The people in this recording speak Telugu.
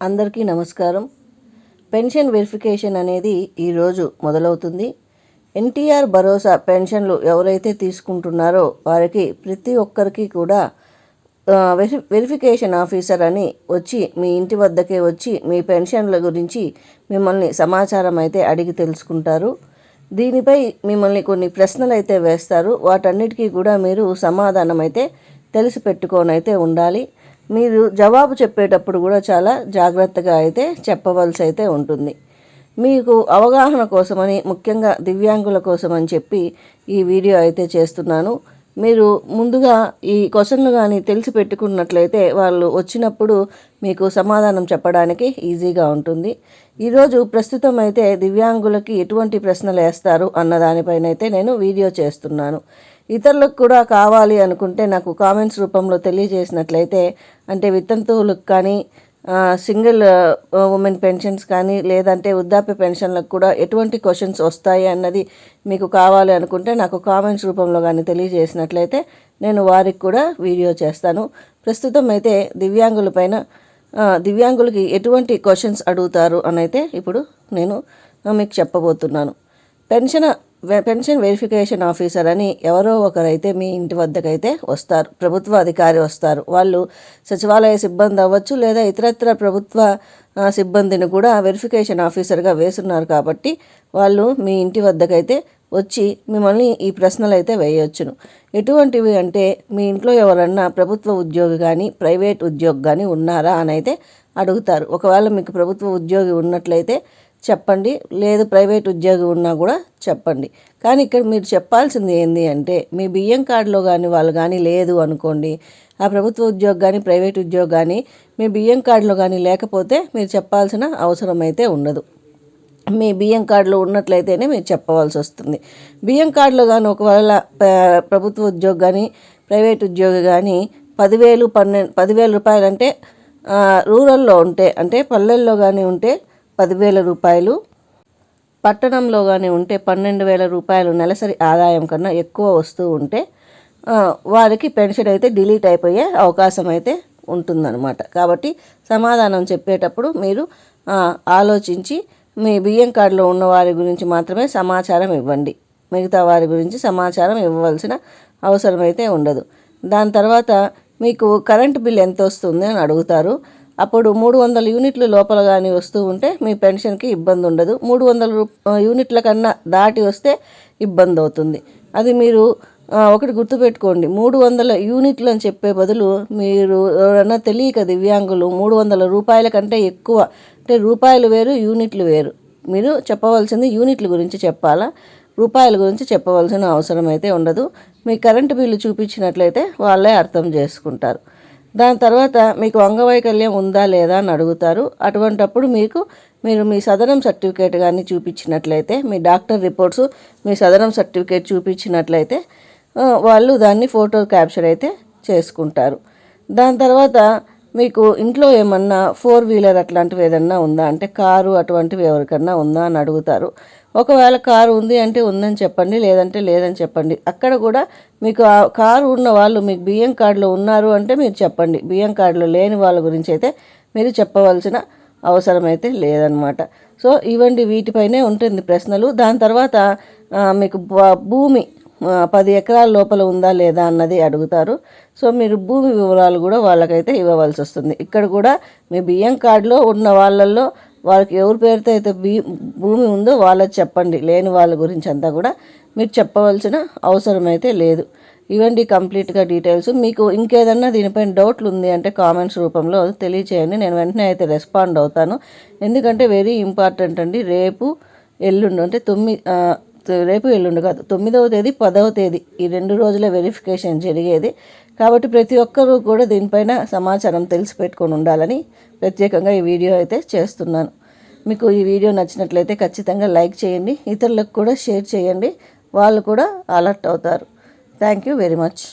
అందరికీ నమస్కారం. పెన్షన్ వెరిఫికేషన్ అనేది ఈరోజు మొదలవుతుంది. ఎన్టీఆర్ భరోసా పెన్షన్లు ఎవరైతే తీసుకుంటున్నారో వారికి ప్రతి ఒక్కరికి కూడా వెరి వెరిఫికేషన్ ఆఫీసర్ అని వచ్చి మీ ఇంటి వద్దకే వచ్చి మీ పెన్షన్ల గురించి మిమ్మల్ని సమాచారం అయితే అడిగి తెలుసుకుంటారు. దీనిపై మిమ్మల్ని కొన్ని ప్రశ్నలు అయితే వేస్తారు. వాటన్నిటికీ కూడా మీరు సమాధానం అయితే తెలిసి పెట్టుకోనైతే ఉండాలి. మీరు జవాబు చెప్పేటప్పుడు కూడా చాలా జాగ్రత్తగా అయితే చెప్పవలసి అయితే ఉంటుంది. మీకు అవగాహన కోసమని ముఖ్యంగా దివ్యాంగుల కోసమని చెప్పి ఈ వీడియో అయితే చేస్తున్నాను. మీరు ముందుగా ఈ క్వశ్చన్లు కానీ తెలిసి పెట్టుకున్నట్లయితే వాళ్ళు వచ్చినప్పుడు మీకు సమాధానం చెప్పడానికి ఈజీగా ఉంటుంది. ఈరోజు ప్రస్తుతం అయితే దివ్యాంగులకి ఎటువంటి ప్రశ్నలు వేస్తారు అన్న దానిపైన అయితే నేను వీడియో చేస్తున్నాను. ఇతరులకు కూడా కావాలి అనుకుంటే నాకు కామెంట్స్ రూపంలో తెలియజేసినట్లయితే అంటే వితంతువులకు కానీ సింగిల్ ఉమెన్ పెన్షన్స్ కానీ లేదంటే వృద్ధాప్య పెన్షన్లకు కూడా ఎటువంటి క్వశ్చన్స్ వస్తాయి అన్నది మీకు కావాలి అనుకుంటే నాకు కామెంట్స్ రూపంలో కానీ తెలియజేసినట్లయితే నేను వారికి కూడా వీడియో చేస్తాను. ప్రస్తుతం అయితే దివ్యాంగుల పైన దివ్యాంగులకి ఎటువంటి క్వశ్చన్స్ అడుగుతారు అని అయితే ఇప్పుడు నేను మీకు చెప్పబోతున్నాను. పెన్షన్ పెన్షన్ వెరిఫికేషన్ ఆఫీసర్ అని ఎవరో ఒకరైతే మీ ఇంటి వద్దకైతే వస్తారు. ప్రభుత్వ అధికారి వస్తారు. వాళ్ళు సచివాలయ సిబ్బంది అవ్వచ్చు లేదా ఇతరత్ర ప్రభుత్వ సిబ్బందిని కూడా వెరిఫికేషన్ ఆఫీసర్గా వేస్తున్నారు కాబట్టి వాళ్ళు మీ ఇంటి వద్దకైతే వచ్చి మిమ్మల్ని ఈ ప్రశ్నలు అయితే వేయవచ్చును ఎటువంటివి అంటే మీ ఇంట్లో ఎవరన్నా ప్రభుత్వ ఉద్యోగి కానీ ప్రైవేట్ ఉద్యోగి కానీ ఉన్నారా అని అయితే అడుగుతారు. ఒకవేళ మీకు ప్రభుత్వ ఉద్యోగి ఉన్నట్లయితే చెప్పండి. లేదు ప్రైవేట్ ఉద్యోగి ఉన్నా కూడా చెప్పండి. కానీ ఇక్కడ మీరు చెప్పాల్సింది ఏంటి అంటే మీ బియ్యం కార్డులో కానీ వాళ్ళు కానీ లేదు అనుకోండి ఆ ప్రభుత్వ ఉద్యోగం కానీ ప్రైవేట్ ఉద్యోగం కానీ మీ బియ్యం కార్డులో కానీ లేకపోతే మీరు చెప్పాల్సిన అవసరం అయితే ఉండదు. మీ బియ్యం కార్డులో ఉన్నట్లయితేనే మీరు చెప్పవలసి వస్తుంది. బియ్యం కార్డులో కానీ ఒకవేళ ప్రభుత్వ ఉద్యోగం కానీ ప్రైవేట్ ఉద్యోగి కానీ పదివేలు పన్నెండు పదివేల రూపాయలు అంటే రూరల్లో ఉంటే అంటే పల్లెల్లో కానీ ఉంటే పదివేల రూపాయలు. పట్టణంలో కానీ ఉంటే పన్నెండు వేల రూపాయలు నెలసరి ఆదాయం కన్నా ఎక్కువ వస్తూ ఉంటే వారికి పెన్షన్ అయితే డిలీట్ అయిపోయే అవకాశం అయితే ఉంటుందన్నమాట. కాబట్టి సమాధానం చెప్పేటప్పుడు మీరు ఆలోచించి మీ బియ్యం కార్డులో ఉన్న వారి గురించి మాత్రమే సమాచారం ఇవ్వండి. మిగతా వారి గురించి సమాచారం ఇవ్వవలసిన అవసరం అయితే ఉండదు. దాని తర్వాత మీకు కరెంట్ బిల్ ఎంత వస్తుంది అని అడుగుతారు. అప్పుడు మూడు వందల యూనిట్లు లోపల కానీ వస్తూ ఉంటే మీ పెన్షన్కి ఇబ్బంది ఉండదు. మూడు వందల రూ యూనిట్ల కన్నా దాటి వస్తే ఇబ్బంది అవుతుంది. అది మీరు ఒకటి గుర్తుపెట్టుకోండి. మూడు వందల యూనిట్లు అని చెప్పే బదులు మీరు ఎవరన్నా తెలియక దివ్యాంగులు మూడు వందల రూపాయల కంటే ఎక్కువ అంటే రూపాయలు వేరు యూనిట్లు వేరు. మీరు చెప్పవలసింది యూనిట్ల గురించి చెప్పాలా? రూపాయల గురించి చెప్పవలసిన అవసరం అయితే ఉండదు. మీ కరెంటు బిల్లు చూపించినట్లయితే వాళ్ళే అర్థం చేసుకుంటారు. దాని తర్వాత మీకు అంగవైకల్యం ఉందా లేదా అని అడుగుతారు. అటువంటప్పుడు మీకు మీరు మీ సదనం సర్టిఫికేట్ కానీ చూపించినట్లయితే మీ డాక్టర్ రిపోర్ట్స్ మీ సదనం సర్టిఫికేట్ చూపించినట్లయితే వాళ్ళు దాన్ని ఫోటో క్యాప్చర్ అయితే చేసుకుంటారు. దాని తర్వాత మీకు ఇంట్లో ఏమన్నా ఫోర్ వీలర్ అట్లాంటివి ఏదన్నా ఉందా? అంటే కారు అటువంటివి ఎవరికన్నా ఉందా అని అడుగుతారు. ఒకవేళ కారు ఉంది అంటే ఉందని చెప్పండి లేదంటే లేదని చెప్పండి. అక్కడ కూడా మీకు ఆ కారు ఉన్న వాళ్ళు మీకు బియ్యం కార్డులో ఉన్నారు అంటే మీరు చెప్పండి. బియ్యం కార్డులో లేని వాళ్ళ గురించి అయితే మీరు చెప్పవలసిన అవసరం అయితే లేదనమాట సో ఇవండి వీటిపైనే ఉంటుంది ప్రశ్నలు. దాని తర్వాత మీకు భూమి పది ఎకరాల లోపల ఉందా లేదా అన్నది అడుగుతారు. సో మీరు భూమి వివరాలు కూడా వాళ్ళకైతే ఇవ్వవలసి వస్తుంది. ఇక్కడ కూడా మీ బియ్యం కార్డులో ఉన్న వాళ్ళల్లో వాళ్ళకి ఎవరి పేరుతో అయితే భీ భూమి ఉందో వాళ్ళకి చెప్పండి. లేని వాళ్ళ గురించి అంతా కూడా మీరు చెప్పవలసిన అవసరం అయితే లేదు. ఇవండి కంప్లీట్గా డీటెయిల్స్ మీకు ఇంకేదన్నా దీనిపైన డౌట్లు ఉంది అంటే కామెంట్స్ రూపంలో తెలియచేయండి. నేను వెంటనే అయితే రెస్పాండ్ అవుతాను. ఎందుకంటే వెరీ ఇంపార్టెంట్ అండి. రేపు ఎల్లుండి అంటే తొమ్మిది రేపు ఎల్లుండి కాదు తొమ్మిదవ తేదీ పదవ తేదీ ఈ రెండు రోజుల వెరిఫికేషన్ జరిగేది. కాబట్టి ప్రతి ఒక్కరూ కూడా దీనిపైన సమాచారం తెలిసి పెట్టుకొని ఉండాలని ప్రత్యేకంగా ఈ వీడియో అయితే చేస్తున్నాను. మీకు ఈ వీడియో నచ్చినట్లయితే ఖచ్చితంగా లైక్ చేయండి ఇతరులకు కూడా షేర్ చేయండి వాళ్ళు కూడా అలర్ట్ అవుతారు. Thank you very much